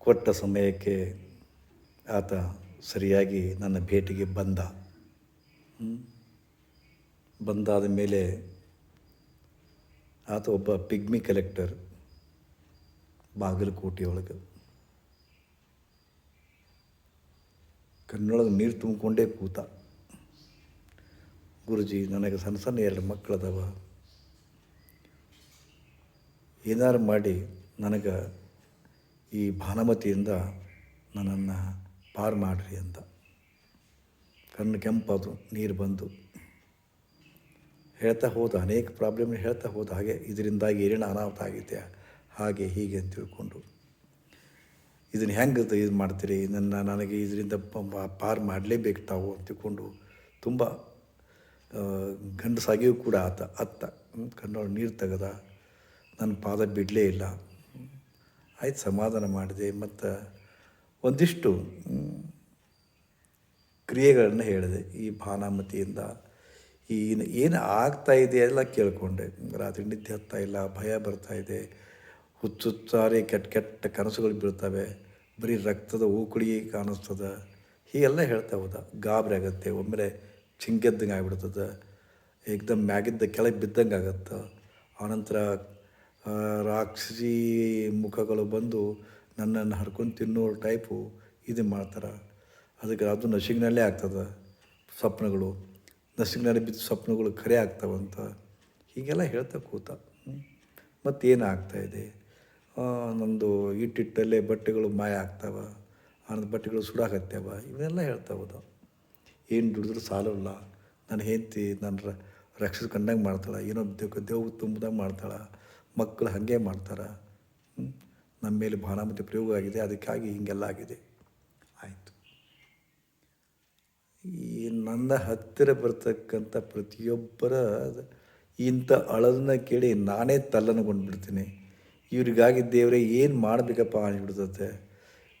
ಕೊಟ್ಟ ಸಮಯಕ್ಕೆ ಆತ ಸರಿಯಾಗಿ ನನ್ನ ಭೇಟಿಗೆ ಬಂದ. ಬಂದಾದ ಮೇಲೆ ಆತ ಒಬ್ಬ ಪಿಗ್ಮಿ ಕಲೆಕ್ಟರ್ ಬಾಗಲಕೋಟೆಯೊಳಗೆ. ಕಣ್ಣೊಳಗೆ ನೀರು ತುಂಬಿಕೊಂಡೇ ಕೂತ. ಗುರುಜಿ, ನನಗೆ ಸಣ್ಣ ಸಣ್ಣ ಎರಡು ಮಕ್ಕಳದವ. ಏನಾರು ಮಾಡಿ ನನಗೆ ಈ ಭಾನಮತಿಯಿಂದ ನನ್ನನ್ನು ಪಾರು ಮಾಡಿರಿ ಅಂತ. ಕಣ್ಣು ಕೆಂಪದು ನೀರು ಬಂದು. ಹೇಳ್ತಾ ಹೋದ, ಅನೇಕ ಪ್ರಾಬ್ಲಮ್ ಹೇಳ್ತಾ ಹೋದ ಹಾಗೆ ಇದರಿಂದಾಗಿ ಏನೇನು ಅನಾಹುತ ಆಗಿದೆ ಹಾಗೆ ಹೀಗೆ ಅಂತ ತಿಳ್ಕೊಂಡು. ಇದನ್ನು ಹೆಂಗೆ ಇದು ಮಾಡ್ತೀರಿ? ನನ್ನ ನನಗೆ ಇದರಿಂದ ಪಾರು ಮಾಡಲೇಬೇಕು ತಾವು ಅಂತ ತಿಳ್ಕೊಂಡು ತುಂಬ ಗಂಡಸಾಗಿಯೂ ಕೂಡ ಆತ, ಅತ್ತ. ಕಣ್ಣು ಕಣ್ಣೊಳಗೆ ನೀರು ತೆಗೆದ, ನನ್ನ ಪಾದ ಬಿಡಲೇ ಇಲ್ಲ. ಆಯ್ತು, ಸಮಾಧಾನ ಮಾಡಿದೆ. ಮತ್ತು ಒಂದಿಷ್ಟು ಕ್ರಿಯೆಗಳನ್ನು ಹೇಳಿದೆ ಈ ಭಾನಾಮತಿಯಿಂದ. ಈ ಏನು ಆಗ್ತಾ ಇದೆ ಎಲ್ಲ ಕೇಳಿಕೊಂಡೆ. ರಾತ್ರಿ ನಿದ್ದೆ ಹತ್ತಾ ಇಲ್ಲ, ಭಯ ಬರ್ತಾ ಇದೆ. ಹುಚ್ಚುಚ್ಚಾರಿ, ಕೆಟ್ಟ ಕೆಟ್ಟ ಕನಸುಗಳು ಬೀಳ್ತವೆ. ಬರೀ ರಕ್ತದ ಊಕುಳಿ ಕಾಣಿಸ್ತದೆ. ಹೀಗೆಲ್ಲ ಹೇಳ್ತಾ ಹೋದ. ಗಾಬರಿ ಆಗುತ್ತೆ, ಒಮ್ಮೆಲೆ ಚಿಂಗೆದ್ದಂಗೆ ಆಗ್ಬಿಡ್ತದೆ ಏಕ್ದಮ್ ಮ್ಯಾಗಿದ್ದ ಕೆಳಗೆ ಬಿದ್ದಂಗೆ ಆಗುತ್ತೆ ಆನಂತರ ರಾಕ್ಷಸಿ ಮುಖಗಳು ಬಂದು ನನ್ನನ್ನು ಹರ್ಕೊಂಡು ತಿನ್ನೋ ಟೈಪು ಇದು ಮಾಡ್ತಾರೆ. ಅದಕ್ಕೆ ಅದು ನಸಿಗಿನಲ್ಲೇ ಆಗ್ತದೆ ಸ್ವಪ್ನಗಳು. ನಸಿಗಿನಲ್ಲಿ ಬಿದ್ದ ಸ್ವಪ್ನಗಳು ಖರೆ ಆಗ್ತಾವಂತ. ಹೀಗೆಲ್ಲ ಹೇಳ್ತಾ ಕೂತ. ಮತ್ತೇನು ಆಗ್ತಾಯಿದೆ ನಮ್ಮದು ಇಟ್ಟಿಟ್ಟಲ್ಲೇ ಬಟ್ಟೆಗಳು ಮಾಯ ಆಗ್ತಾವ. ಆನಂದ ಬಟ್ಟೆಗಳು ಸುಡಾಕತ್ಯಾವ ಇವನ್ನೆಲ್ಲ ಹೇಳ್ತಾ ಹೋದ. ಏನು ದುಡಿದ್ರೂ ಸಾಲಲ್ಲ. ನನ್ನ ಹೆಂಡತಿ ನನ್ನ ರಕ್ಷಿಸ್ಕೊಂಡಂಗೆ ರಕ್ಷಿಸ್ ಕಂಡಂಗೆ ಮಾಡ್ತಾಳೆ. ಏನೋ ದೇವ್ ದೇವ್ ತುಂಬ್ದಂಗೆ ಮಾಡ್ತಾಳೆ. ಮಕ್ಕಳು ಹಾಗೆ ಮಾಡ್ತಾರೆ? ನಮ್ಮ ಮೇಲೆ ಭಾನಾಮತಿ ಪ್ರಯೋಗ ಆಗಿದೆ, ಅದಕ್ಕಾಗಿ ಹೀಗೆಲ್ಲ ಆಗಿದೆ. ಆಯಿತು. ಈ ನನ್ನ ಹತ್ತಿರ ಬರ್ತಕ್ಕಂಥ ಪ್ರತಿಯೊಬ್ಬರ ಇಂಥ ಅಳದನ್ನ ಕೇಳಿ ನಾನೇ ತಲ್ಲನಗೊಂಡ್ಬಿಡ್ತೀನಿ. ಇವ್ರಿಗಾಗಿ ದೇವರೇ ಏನು ಮಾಡಬೇಕಪ್ಪ ಅನ್ಬಿಡ್ತತೆ.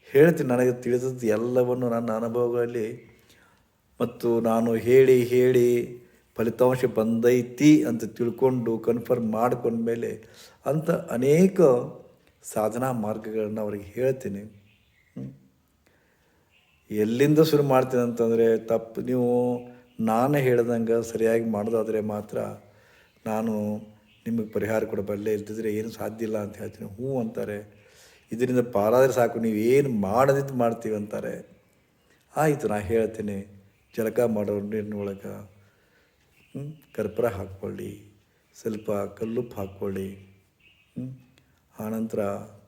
ಹೇಳ್ತೀನಿ, ನನಗೆ ತಿಳಿದದ್ದು ಎಲ್ಲವನ್ನು ನನ್ನ ಅನುಭವಗಳಲ್ಲಿ. ಮತ್ತು ನಾನು ಹೇಳಿ ಹೇಳಿ ಫಲಿತಾಂಶ ಬಂದೈತಿ ಅಂತ ತಿಳ್ಕೊಂಡು ಕನ್ಫರ್ಮ್ ಮಾಡ್ಕೊಂಡ್ಮೇಲೆ ಅಂತ ಅನೇಕ ಸಾಧನಾ ಮಾರ್ಗಗಳನ್ನು ಅವ್ರಿಗೆ ಹೇಳ್ತೀನಿ. ಎಲ್ಲಿಂದ ಶುರು ಮಾಡ್ತೀನಿ ಅಂತಂದರೆ ತಪ್ಪು ನೀವು ನಾನು ಹೇಳ್ದಂಗೆ ಸರಿಯಾಗಿ ಮಾಡೋದಾದರೆ ಮಾತ್ರ ನಾನು ನಿಮಗೆ ಪರಿಹಾರ ಕೊಡಬಲ್ಲೆ ಇಲ್ದಿದ್ರೆ ಏನು ಸಾಧ್ಯ ಇಲ್ಲ ಅಂತ ಹೇಳ್ತೀನಿ. ಹ್ಞೂ ಅಂತಾರೆ. ಇದರಿಂದ ಪಾರಾದರೆ ಸಾಕು, ನೀವು ಏನು ಮಾಡದಿದ್ದು ಮಾಡ್ತೀವಿ ಅಂತಾರೆ. ಆಯಿತು, ನಾ ಹೇಳ್ತೀನಿ. ಜಲಕ ಮಾಡೋರು ನೀರಿನೊಳಗೆ? ಕರ್ಪೂರ ಹಾಕ್ಕೊಳ್ಳಿ, ಸ್ವಲ್ಪ ಕಲ್ಲುಪ್ಪು ಹಾಕ್ಕೊಳ್ಳಿ? ಆನಂತರ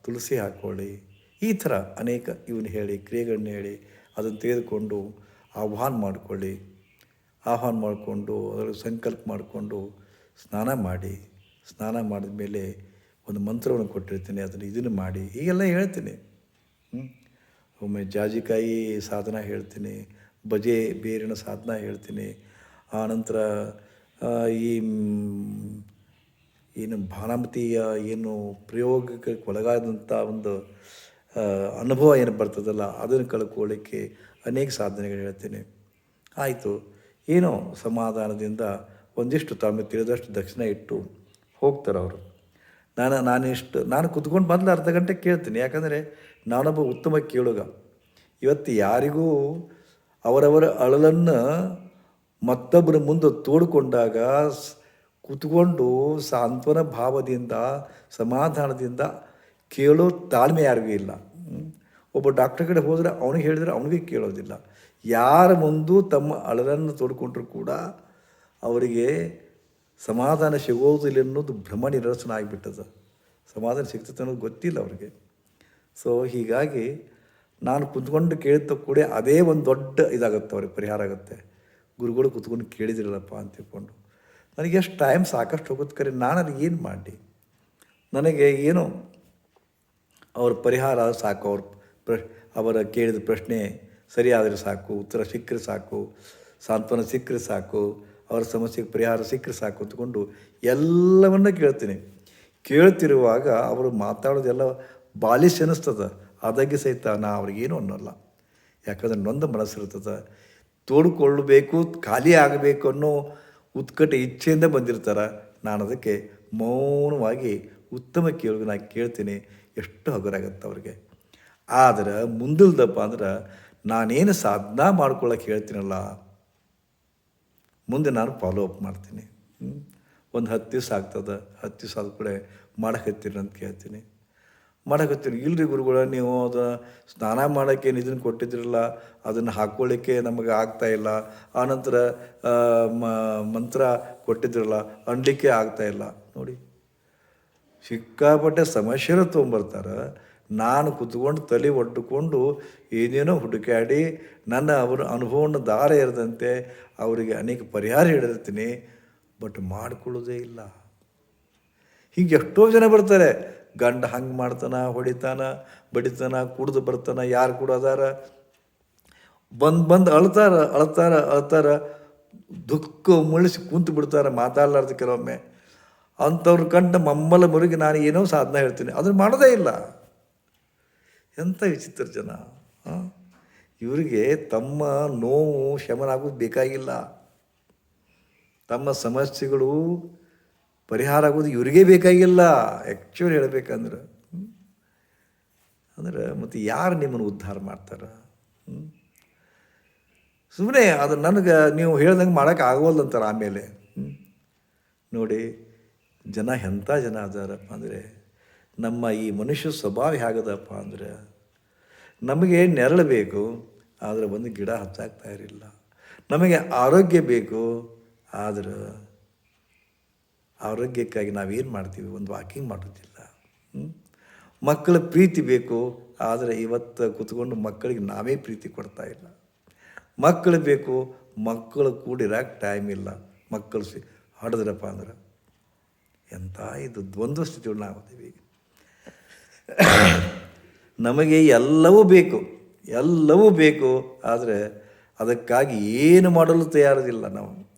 ತುಳಸಿ ಹಾಕ್ಕೊಳ್ಳಿ. ಈ ಥರ ಅನೇಕ ಇವನು ಹೇಳಿ, ಕ್ರಿಯೆಗಳನ್ನ ಹೇಳಿ ಅದನ್ನು ತೆಗೆದುಕೊಂಡು ಆಹ್ವಾನ ಮಾಡಿಕೊಳ್ಳಿ. ಆಹ್ವಾನ ಮಾಡಿಕೊಂಡು ಅದರ ಸಂಕಲ್ಪ ಮಾಡಿಕೊಂಡು ಸ್ನಾನ ಮಾಡಿ, ಸ್ನಾನ ಮಾಡಿದ ಮೇಲೆ ಒಂದು ಮಂತ್ರವನ್ನು ಕೊಟ್ಟಿರ್ತೀನಿ, ಅದನ್ನು ಇದನ್ನು ಮಾಡಿ, ಹೀಗೆಲ್ಲ ಹೇಳ್ತೀನಿ. ಒಮ್ಮೆ ಜಾಜಿಕಾಯಿ ಸಾಧನ ಹೇಳ್ತೀನಿ ಬಜೆ ಬೇರಿನ ಸಾಧನ ಹೇಳ್ತೀನಿ ಆನಂತರ ಈ ಏನು ಭಾನಾಮತಿಯ ಏನು ಪ್ರಯೋಗಕ್ಕೆ ಒಳಗಾದಂಥ ಒಂದು ಅನುಭವ ಏನು ಬರ್ತದಲ್ಲ, ಅದನ್ನು ಕಳ್ಕೊಳ್ಳಿಕ್ಕೆ ಅನೇಕ ಸಾಧನೆಗಳು ಹೇಳ್ತೇನೆ. ಆಯಿತು. ಏನೋ ಸಮಾಧಾನದಿಂದ ಒಂದಿಷ್ಟು ತಮಗೆ ತಿಳಿದಷ್ಟು ದಕ್ಷಿಣ ಇಟ್ಟು ಹೋಗ್ತಾರೆ ಅವರು. ನಾನು, ನಾನಿಷ್ಟು, ನಾನು ಕುತ್ಕೊಂಡು ಬಂದ ಅರ್ಧ ಗಂಟೆ ಕೇಳ್ತೀನಿ. ಯಾಕಂದರೆ ನಾನೊಬ್ಬ ಉತ್ತಮ ಕೇಳುಗ. ಇವತ್ತು ಯಾರಿಗೂ ಅವರವರ ಅಳಲನ್ನು ಮತ್ತೊಬ್ಬರ ಮುಂದೆ ತೋಡಿಕೊಂಡಾಗ ಕೂತ್ಕೊಂಡು ಸಾಂತ್ವನ ಭಾವದಿಂದ, ಸಮಾಧಾನದಿಂದ ಕೇಳೋ ತಾಳ್ಮೆ ಯಾರಿಗೂ ಇಲ್ಲ. ಒಬ್ಬ ಡಾಕ್ಟರ್ ಕಡೆ ಹೋದರೆ ಅವನಿಗೆ ಹೇಳಿದರೆ ಅವನಿಗೆ ಕೇಳೋದಿಲ್ಲ. ಯಾರ ಮುಂದೂ ತಮ್ಮ ಅಳಲನ್ನು ತೋಡ್ಕೊಂಡ್ರೂ ಕೂಡ ಅವರಿಗೆ ಸಮಾಧಾನ ಸಿಗೋದಿಲ್ಲ ಅನ್ನೋದು ಭ್ರಮ ನಿರಸನ ಆಗಿಬಿಟ್ಟದ. ಸಮಾಧಾನ ಸಿಗ್ತದೆ ಅನ್ನೋದು ಗೊತ್ತಿಲ್ಲ ಅವರಿಗೆ. ಸೊ ಹೀಗಾಗಿ ನಾನು ಕುಂತ್ಕೊಂಡು ಕೇಳಿದ ಕೂಡ ಅದೇ ಒಂದು ದೊಡ್ಡ ಇದಾಗುತ್ತೆ ಅವ್ರಿಗೆ, ಪರಿಹಾರ ಆಗುತ್ತೆ. ಗುರುಗಳು ಕೂತ್ಕೊಂಡು ಕೇಳಿದಿರಲ್ಲಪ್ಪ ಅಂತ ತಿಳ್ಕೊಂಡು ನನಗೆ ಎಷ್ಟು ಟೈಮ್ ಸಾಕಷ್ಟು ಹೋಗುತ್ತೆ ಕರೆ, ನಾನು ಅದು ಏನು ಮಾಡಿ ನನಗೆ ಏನು ಅವ್ರ ಪರಿಹಾರ ಸಾಕು, ಅವ್ರ ಪ್ರಶ್ ಅವರ ಕೇಳಿದ ಪ್ರಶ್ನೆ ಸರಿಯಾದರೆ ಸಾಕು, ಉತ್ತರ ಸಿಕ್ಕರೆ ಸಾಕು, ಸಾಂತ್ವನ ಸಿಕ್ಕರೆ ಸಾಕು, ಅವರ ಸಮಸ್ಯೆಗೆ ಪರಿಹಾರ ಸಿಕ್ಕರೆ ಸಾಕು ಅಂತಕೊಂಡು ಎಲ್ಲವನ್ನ ಕೇಳ್ತೀನಿ. ಕೇಳ್ತಿರುವಾಗ ಅವರು ಮಾತಾಡೋದೆಲ್ಲ ಬಾಲಿಶ್ ಅನ್ನಿಸ್ತದ ಅದಾಗಿ ಸಹಿತ ನಾ ಅವ್ರಿಗೇನು ಅನ್ನೋಲ್ಲ. ಯಾಕಂದ್ರೆ ನೊಂದ ಮನಸ್ಸಿರ್ತದೆ ತೋಡ್ಕೊಳ್ಳಬೇಕು, ಖಾಲಿ ಆಗಬೇಕು ಅನ್ನೋ ಉತ್ಕಟ ಇಚ್ಛೆಯಿಂದ ಬಂದಿರ್ತಾರೆ. ನಾನು ಅದಕ್ಕೆ ಮೌನವಾಗಿ ಉತ್ತಮ ಕೇಳಿಗೆ ನಾನು ಕೇಳ್ತೀನಿ. ಎಷ್ಟು ಹಗುರಾಗತ್ತೆ ಅವ್ರಿಗೆ. ಆದ್ರೆ ಮುಂದಿಲ್ದಪ್ಪ ಅಂದ್ರೆ ನಾನೇನು ಸಾಧನ ಮಾಡ್ಕೊಳ್ಳೋಕೆ ಹೇಳ್ತೀನಲ್ಲ. ಮುಂದೆ ನಾನು ಫಾಲೋ ಅಪ್ ಮಾಡ್ತೀನಿ. ಒಂದು ಹತ್ತು ದಿವಸ ಆಗ್ತದೆ. ಹತ್ತು ದಿವಸ ಆದ ಕೂಡ ಹತ್ತಿರ ಅಂತ ಕೇಳ್ತೀನಿ. ಮಾಡಕತ್ತೀರಿ ಇಲ್ರಿ ಗುರುಗಳ, ನೀವು ಅದು ಸ್ನಾನ ಮಾಡೋಕ್ಕೆ ಇದನ್ನು ಕೊಟ್ಟಿದ್ರಲ್ಲ, ಅದನ್ನು ಹಾಕ್ಕೊಳ್ಳಿಕ್ಕೆ ನಮಗೆ ಇಲ್ಲ. ಆನಂತರ ಮಂತ್ರ ಕೊಟ್ಟಿದ್ರಲ್ಲ ಅನ್ಲಿಕ್ಕೆ ಆಗ್ತಾ ಇಲ್ಲ. ನೋಡಿ, ಸಿಕ್ಕಾಪಟ್ಟೆ ಸಮಸ್ಯೆನ ತೊಗೊಂಬರ್ತಾರೆ. ನಾನು ಕುತ್ಕೊಂಡು ತಲೆ ಒಡ್ಡುಕೊಂಡು ಏನೇನೋ ಹುಡುಕಾಡಿ ನನ್ನ ಅವರ ಅನುಭವನ ದಾರ ಇರದಂತೆ ಅವರಿಗೆ ಅನೇಕ ಪರಿಹಾರ ಹೇಳಿರ್ತೀನಿ. ಬಟ್ ಮಾಡಿಕೊಳ್ಳೋದೇ ಇಲ್ಲ. ಹೀಗೆ ಎಷ್ಟೋ ಜನ ಬರ್ತಾರೆ. ಗಂಡ ಹಂಗೆ ಮಾಡ್ತಾನ, ಹೊಡಿತಾನ, ಬಡಿತಾನ, ಕುಡ್ದು ಬರ್ತಾನ, ಯಾರು ಕೂಡ ಅದಾರ. ಬಂದು ಬಂದು ಅಳ್ತಾರ ಅಳ್ತಾರ ಅಳ್ತಾರ, ದುಃಖ ಮುಳಿಸಿ ಕುಂತು ಬಿಡ್ತಾರೆ, ಮಾತಾಡ್ಲಾರ್ದು ಕೆಲವೊಮ್ಮೆ. ಅಂಥವ್ರು ಕಂಡ ಮಮ್ಮಲ ಮುರುಗಿ ನಾನು ಏನೋ ಸಾಧನ ಹೇಳ್ತೀನಿ. ಅದನ್ನು ಮಾಡೋದೇ ಇಲ್ಲ. ಎಂಥ ವಿಚಿತ್ರ ಜನ ಇವರಿಗೆ ತಮ್ಮ ನೋವು ಶಮನ ಆಗೋದು ಬೇಕಾಗಿಲ್ಲ. ತಮ್ಮ ಸಮಸ್ಯೆಗಳು ಪರಿಹಾರ ಆಗೋದು ಇವ್ರಿಗೆ ಬೇಕಾಗಿಲ್ಲ. ಆ್ಯಕ್ಚುಲಿ ಹೇಳಬೇಕಂದ್ರೆ? ಅಂದ್ರೆ ಮತ್ತು ಯಾರು ನಿಮ್ಮನ್ನು ಉದ್ಧಾರ ಮಾಡ್ತಾರೆ? ಸುಮ್ಮನೆ ಅದು ನನಗೆ ನೀವು ಹೇಳ್ದಂಗೆ ಮಾಡೋಕೆ ಆಗೋಲ್ಲಂತಾರೆ ಆಮೇಲೆ? ನೋಡಿ, ಜನ ಎಂಥ ಜನ ಅದಾರಪ್ಪ ಅಂದರೆ, ನಮ್ಮ ಈ ಮನುಷ್ಯ ಸ್ವಭಾವ ಹೇಗದಪ್ಪ ಅಂದರೆ, ನಮಗೆ ನೆರಳು ಬೇಕು, ಆದರೆ ಒಂದು ಗಿಡ ಹಚ್ಚಾಗ್ತಾ ಇರಲಿಲ್ಲ ನಮಗೆ ಆರೋಗ್ಯ ಬೇಕು, ಆದ್ರೆ ಆರೋಗ್ಯಕ್ಕಾಗಿ ನಾವೇನು ಮಾಡ್ತೀವಿ? ಒಂದು ವಾಕಿಂಗ್ ಮಾಡೋದಿಲ್ಲ? ಮಕ್ಕಳ ಪ್ರೀತಿ ಬೇಕು. ಆದರೆ ಇವತ್ತು ಕುತ್ಕೊಂಡು ಮಕ್ಕಳಿಗೆ ನಾವೇ ಪ್ರೀತಿ ಕೊಡ್ತಾ ಇಲ್ಲ. ಮಕ್ಕಳು ಬೇಕು. ಮಕ್ಕಳು ಕೂಡಿರಕ್ಕೆ ಟೈಮ್ ಇಲ್ಲ. ಮಕ್ಕಳು ಸಿ, ಹೊಡೆದ್ರಪ್ಪ ಅಂದ್ರೆ. ಎಂಥ ಇದು ದ್ವಂದ್ವ ಸ್ಥಿತಿಗಳು ನಮಗೆ ಎಲ್ಲವೂ ಬೇಕು. ಎಲ್ಲವೂ ಬೇಕು. ಆದರೆ ಅದಕ್ಕಾಗಿ ಏನು ಮಾಡಲು ತಯಾರದಿಲ್ಲ ನಾವು.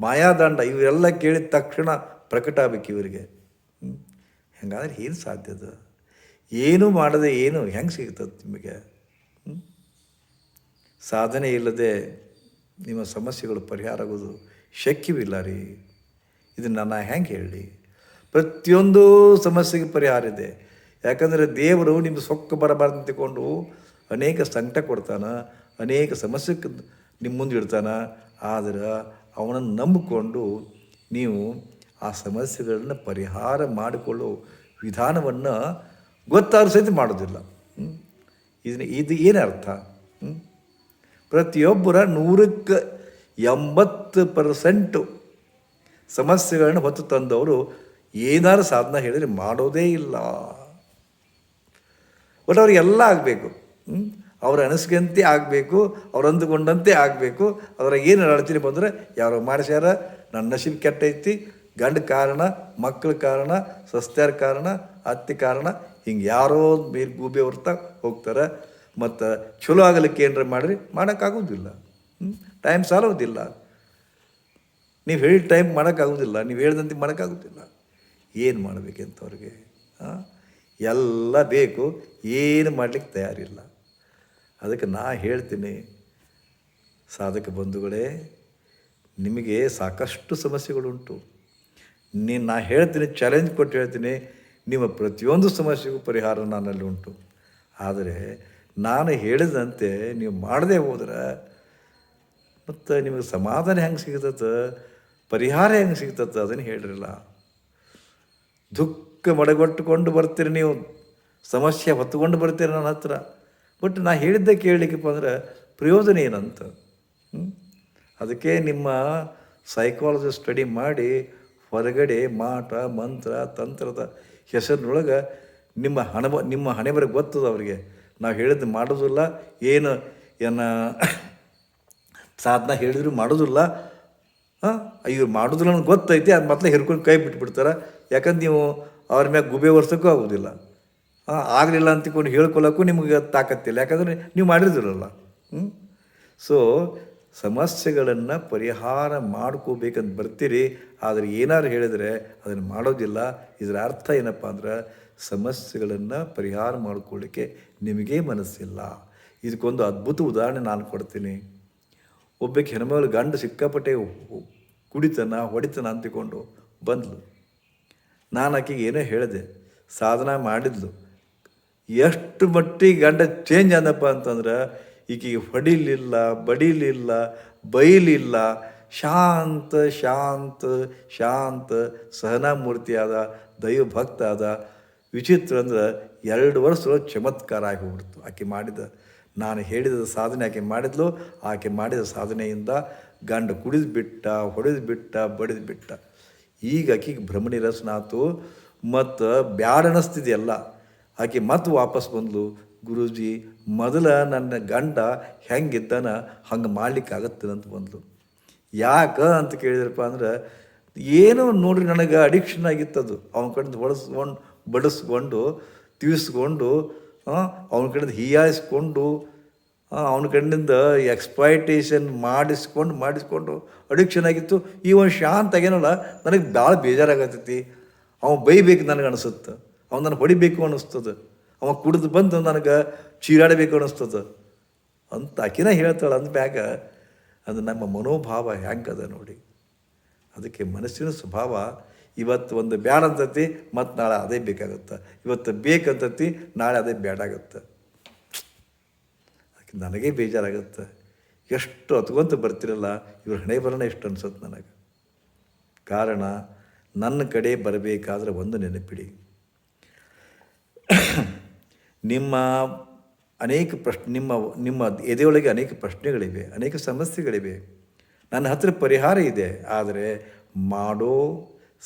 ಮಾಯಾದಂಡ ಇವೆಲ್ಲ ಕೇಳಿದ ತಕ್ಷಣ ಪ್ರಕಟ ಆಗ್ಬೇಕು ಇವರಿಗೆ ಹೆಂಗಾದ್ರೆ ಏನು ಸಾಧ್ಯದ ಏನು ಮಾಡದೆ ಏನು ಹೆಂಗೆ ಸಿಗ್ತದೆ ನಿಮಗೆ? ಸಾಧನೆ ಇಲ್ಲದೆ ನಿಮ್ಮ ಸಮಸ್ಯೆಗಳು ಪರಿಹಾರ ಆಗೋದು ಶಕ್ಯವಿಲ್ಲ ರೀ. ಇದನ್ನು ನಾನು ಹೆಂಗೆ ಹೇಳಿ? ಪ್ರತಿಯೊಂದು ಸಮಸ್ಯೆಗೆ ಪರಿಹಾರ ಇದೆ. ಯಾಕಂದರೆ ದೇವರು ನಿಮ್ಮ ಸೊಕ್ಕ ಬರಬಾರ್ದು ಅಂತ ತಿಳ್ಕೊಂಡು ಅನೇಕ ಸಂಕಟ ಕೊಡ್ತಾನೆ, ಅನೇಕ ಸಮಸ್ಯೆ ನಿಮ್ಮ ಮುಂದೆ ಇಡ್ತಾನೆ. ಆದರೆ ಅವನನ್ನು ನಂಬಿಕೊಂಡು ನೀವು ಆ ಸಮಸ್ಯೆಗಳನ್ನ ಪರಿಹಾರ ಮಾಡಿಕೊಳ್ಳೋ ವಿಧಾನವನ್ನು ಗೊತ್ತಾದ್ರೂ ಸಹಿತ ಮಾಡೋದಿಲ್ಲ? ಇದನ್ನ ಇದು ಏನು ಅರ್ಥ? ಹ್ಮ್? ಪ್ರತಿಯೊಬ್ಬರ ನೂರಕ್ಕೆ ಎಂಬತ್ತು ಪರ್ಸೆಂಟು ಸಮಸ್ಯೆಗಳನ್ನ ಹೊತ್ತು ತಂದವರು ಏನಾರು ಸಾಧನ ಹೇಳಿದರೆ ಮಾಡೋದೇ ಇಲ್ಲ. ಬಟ್ ಅವ್ರಿಗೆಲ್ಲ ಆಗಬೇಕು. ಅವರ ಅನಿಸ್ಕಂತೆ ಆಗಬೇಕು, ಅವ್ರು ಅಂದುಕೊಂಡಂತೆ ಆಗಬೇಕು. ಅದ್ರಾಗ ಏನು ಅಳತಿರಿ ಬಂದರೆ, ಯಾರೋ ಮಾಡಿಸ್ಯಾರ ನನ್ನ ನಶೀಬ್ ಕೆಟ್ಟೈತಿ ಗಂಡ ಕಾರಣ, ಮಕ್ಕಳ ಕಾರಣ ಸಸ್ತ್ಯಾರ ಕಾರಣ ಅತ್ತಿ ಕಾರಣ, ಹಿಂಗೆ ಯಾರೋ ಮೇಲೆ ಗೂಬೆ ಹೊರ್ತಾ ಹೋಗ್ತಾರೆ. ಮತ್ತು ಚಲೋ ಆಗಲಿಕ್ಕೆ ಏನಾರ ಮಾಡಿರಿ ಮಾಡೋಕ್ಕಾಗೋದಿಲ್ಲ. ಟೈಮ್ ಸಾಲೋದಿಲ್ಲ ನೀವು ಹೇಳಿದ ಟೈಮ್ ಮಾಡೋಕ್ಕಾಗೋದಿಲ್ಲ. ನೀವು ಹೇಳ್ದಂತೆ ಮಾಡೋಕ್ಕಾಗೋದಿಲ್ಲ. ಏನು ಮಾಡಬೇಕಂತವ್ರಿಗೆ? ಎಲ್ಲ ಬೇಕು. ಏನು ಮಾಡಲಿಕ್ಕೆ ತಯಾರಿಲ್ಲ. ಅದಕ್ಕೆ ನಾ ಹೇಳ್ತೀನಿ, ಸಾಧಕ ಬಂಧುಗಳೇ, ನಿಮಗೆ ಸಾಕಷ್ಟು ಸಮಸ್ಯೆಗಳುಂಟು. ನೀನು ನಾ ಹೇಳ್ತೀನಿ ಚಾಲೆಂಜ್ ಕೊಟ್ಟು ಹೇಳ್ತೀನಿ, ನಿಮ್ಮ ಪ್ರತಿಯೊಂದು ಸಮಸ್ಯೆಗೂ ಪರಿಹಾರ ನನ್ನಲ್ಲಿ ಉಂಟು. ಆದರೆ ನಾನು ಹೇಳಿದಂತೆ ನೀವು ಮಾಡದೆ ಹೋದ್ರೆ ಮತ್ತು ನಿಮಗೆ ಸಮಾಧಾನ ಹೆಂಗೆ ಸಿಗ್ತದೆ, ಪರಿಹಾರ ಹೆಂಗೆ ಸಿಗ್ತದೆ ಅದನ್ನು ಹೇಳಿರಲ್ಲ. ದುಃಖ ಮಡಗೊಟ್ಟುಕೊಂಡು ಬರ್ತೀರಿ ನೀವು, ಸಮಸ್ಯೆ ಹೊತ್ತುಕೊಂಡು ಬರ್ತೀರಿ ನನ್ನ ಹತ್ರ. ಬಟ್ ನಾ ಹೇಳಿದ್ದೆ ಕೇಳಲಿಕ್ಕಪ್ಪ ಅಂದ್ರೆ ಪ್ರಯೋಜನ ಏನಂತ? ಅದಕ್ಕೆ ನಿಮ್ಮ ಸೈಕಾಲಜಿ ಸ್ಟಡಿ ಮಾಡಿ ಹೊರಗಡೆ ಮಾಟ, ಮಂತ್ರ, ತಂತ್ರದ ಹೆಸರಿನೊಳಗೆ ನಿಮ್ಮ ಹಣ ನಿಮ್ಮ ಹಣೆ ಬರ ಗೊತ್ತದ ಅವರಿಗೆ. ನಾವು ಹೇಳಿದ್ದು ಮಾಡೋದಿಲ್ಲ, ಏನು ಏನು, ಸಾಧನ ಹೇಳಿದ್ರು ಮಾಡೋದಿಲ್ಲ. ಹಾಂ, ಇವ್ರು ಮಾಡೋದಿಲ್ಲ ನನಗೆ ಗೊತ್ತೈತಿ, ಅದು ಮತ್ತೆ ಹಿರ್ಕೊಂಡು ಕೈ ಬಿಟ್ಬಿಡ್ತಾರೆ. ಯಾಕಂದ್ರೆ ನೀವು ಅವ್ರ ಮ್ಯಾಗ ಗುಬೆ ಒರ್ಸೋಕ್ಕೂ ಆಗೋದಿಲ್ಲ. ಹಾಂ, ಆಗಲಿಲ್ಲ ಅಂತಕೊಂಡು ಹೇಳ್ಕೊಳ್ಳೋಕ್ಕೂ ನಿಮಗೆ ತಾಕತ್ತಿಲ್ಲ. ಯಾಕಂದರೆ ನೀವು ಮಾಡಿದಿರಲ್ಲ. ಹ್ಞೂ ಸೊ ಸಮಸ್ಯೆಗಳನ್ನು ಪರಿಹಾರ ಮಾಡ್ಕೋಬೇಕಂತ ಬರ್ತೀರಿ. ಆದರೆ ಏನಾರು ಹೇಳಿದರೆ ಅದನ್ನು ಮಾಡೋದಿಲ್ಲ. ಇದರ ಅರ್ಥ ಏನಪ್ಪ ಅಂದ್ರೆ ಸಮಸ್ಯೆಗಳನ್ನು ಪರಿಹಾರ ಮಾಡಿಕೊಳ್ಳಿಕ್ಕೆ ನಿಮಗೇ ಮನಸ್ಸಿಲ್ಲ. ಇದಕ್ಕೊಂದು ಅದ್ಭುತ ಉದಾಹರಣೆ ನಾನು ಕೊಡ್ತೀನಿ. ಒಬ್ಬಕ್ಕೆ ಹೆಣ್ಮಗಳು ಗಂಡ ಸಿಕ್ಕಾಪಟ್ಟೆ ಕುಡಿತನ, ಹೊಡಿತನ ಅಂತಿಕೊಂಡು ಬಂದ್ಲು. ನಾನು ಆಕೆಗೆ ಏನೋ ಹೇಳಿದೆ, ಸಾಧನ ಮಾಡಿದ್ಲು. ಎಷ್ಟು ಮಟ್ಟಿಗೆ ಗಂಡ ಚೇಂಜ್ ಆದಪ್ಪ ಅಂತಂದ್ರೆ ಈಕೆಗೆ ಹೊಡಿಲಿಲ್ಲ, ಬಡಿಲಿಲ್ಲ, ಬೈಲಿಲ್ಲ. ಶಾಂತ ಶಾಂತ ಶಾಂತ ಸಹನಾಮೂರ್ತಿಯಾದ ದೈವಭಕ್ತ ಆದ ವಿಚಿತ್ರ ಅಂದ್ರೆ ಎರಡು ವರ್ಷ ಚಮತ್ಕಾರ ಆಗಿ ಹೋಗ್ಬಿಡ್ತು ಆಕೆ ಮಾಡಿದ, ನಾನು ಹೇಳಿದ ಸಾಧನೆ ಆಕೆ ಮಾಡಿದ್ಲು. ಆಕೆ ಮಾಡಿದ ಸಾಧನೆಯಿಂದ ಗಂಡ ಕುಡಿದು ಬಿಟ್ಟ ಹೊಡೆದು ಬಿಟ್ಟ ಬಡಿದು ಬಿಟ್ಟ ಈಗ ಆಕೆಗೆ ಭ್ರಮಣಿ ರಸನಾತು ಮತ್ತು ಬ್ಯಾಡ ಅನ್ನಿಸ್ತಿದೆಯಲ್ಲ ಆಕೆ ಮತ್ತೆ ವಾಪಸ್ ಬಂದ್ಲು. ಗುರೂಜಿ, ಮೊದಲ ನನ್ನ ಗಂಡ ಹೆಂಗಿದ್ದಾನ ಹಂಗೆ ಮಾಡ್ಲಿಕ್ಕೆ ಅಂತ ಬಂದಳು ಯಾಕೆ ಅಂತ ಕೇಳಿದ್ರಪ್ಪ ಅಂದ್ರೆ, ಏನೋ ನೋಡ್ರಿ ನನಗೆ ಅಡಿಕ್ಷನ್ ಆಗಿತ್ತದು. ಅವನ ಕಡೆಯಿಂದ ಹೊಡೆಸ್ಕೊಂಡು ಬಡಿಸ್ಕೊಂಡು ತಿಳಿಸ್ಕೊಂಡು ಅವನ ಕಡೆಯಿಂದ ಹೀಯಾಯಿಸ್ಕೊಂಡು ಅವನ ಕಣ್ಣಿಂದ ಎಕ್ಸ್ಪೈಟೇಷನ್ ಮಾಡಿಸ್ಕೊಂಡು ಮಾಡಿಸ್ಕೊಂಡು ಅಡಿಕ್ಷನ್ ಆಗಿತ್ತು. ಈ ಒಂದು ಶಾಂತ ಆಗೇನಲ್ಲ ನನಗೆ ಭಾಳ ಬೇಜಾರಾಗತ್ತೈತಿ ಅವ ಬೈಬೇಕು ನನಗೆ ಅನಿಸುತ್ತೆ. ಅವನು ನನಗೆ ಹೊಡಿಬೇಕು ಅನ್ನಿಸ್ತದೆ ಅವ ಕುಡಿದು ಬಂದು ನನಗೆ ಚೀರಾಡಬೇಕು ಅನ್ನಿಸ್ತದೆ. ಅಂತ ಆಕಿನ ಹೇಳ್ತಾಳೆ ಅಂದ್ಮ್ಯಾಗ ಅದು ನಮ್ಮ ಮನೋಭಾವ ಹೆಂಗದ ನೋಡಿ. ಅದಕ್ಕೆ ಮನಸ್ಸಿನ ಸ್ವಭಾವ, ಇವತ್ತು ಒಂದು ಬ್ಯಾಡ ಅಂತತಿ ಮತ್ತು ನಾಳೆ ಅದೇ ಬೇಕಾಗುತ್ತೆ. ಇವತ್ತು ಬೇಕಂತತಿ, ನಾಳೆ ಅದೇ ಬ್ಯಾಡಾಗತ್ತೆ. ಅದಕ್ಕೆ ನನಗೇ ಬೇಜಾರಾಗುತ್ತೆ. ಎಷ್ಟು ಹತ್ಕೊಂತ ಬರ್ತಿರಲ್ಲ, ಇವ್ರ ಹಣೆ ಬರೋಣ ಎಷ್ಟು ಅನ್ಸುತ್ತೆ ನನಗೆ. ಕಾರಣ, ನನ್ನ ಕಡೆ ಬರಬೇಕಾದ್ರೆ ಒಂದು ನೆನಪಿಡಿ. ನಿಮ್ಮ ಅನೇಕ ಪ್ರಶ್ನೆ ನಿಮ್ಮ ನಿಮ್ಮ ಎದೆಯೊಳಗೆ ಅನೇಕ ಪ್ರಶ್ನೆಗಳಿವೆ, ಅನೇಕ ಸಮಸ್ಯೆಗಳಿವೆ. ನನ್ನ ಹತ್ರ ಪರಿಹಾರ ಇದೆ, ಆದರೆ ಮಾಡೋ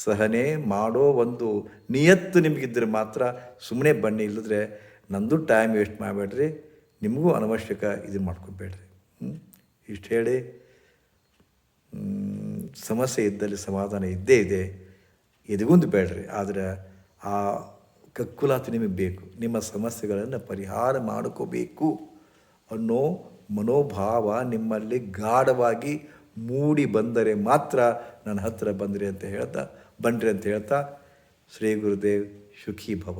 ಸಹನೆ, ಮಾಡೋ ಒಂದು ನಿಯತ್ತು ನಿಮಗಿದ್ದರೆ ಮಾತ್ರ ಸುಮ್ಮನೆ ಬನ್ನಿ, ಇಲ್ಲದ್ರೆ ನಂದು ಟೈಮ್ ವೇಸ್ಟ್ ಮಾಡಬೇಡ್ರಿ, ನಿಮಗೂ ಅನವಶ್ಯಕ ಇದು ಮಾಡ್ಕೊಬೇಡ್ರಿ. ಇಷ್ಟು ಹೇಳಿ. ಸಮಸ್ಯೆ ಇದ್ದಲ್ಲಿ ಸಮಾಧಾನ ಇದ್ದೇ ಇದೆ. ಎದೆಗುಂದು ಬೇಡ್ರಿ, ಆದರೆ ಆ ಕಕ್ಕುಲಾತಿ ನಿಮಗೆ ಬೇಕು. ನಿಮ್ಮ ಸಮಸ್ಯೆಗಳನ್ನು ಪರಿಹಾರ ಮಾಡ್ಕೋಬೇಕು ಅನ್ನೋ ಮನೋಭಾವ ನಿಮ್ಮಲ್ಲಿ ಗಾಢವಾಗಿ ಮೂಡಿ ಬಂದರೆ ಮಾತ್ರ ನನ್ನ ಹತ್ತಿರ ಬಂದ್ರಿ ಅಂತ ಹೇಳ್ತಾ ಬನ್ರಿ ಅಂತ ಹೇಳ್ತಾ, ಶ್ರೀ ಗುರುದೇವ್ ಸುಖಿ ಭವ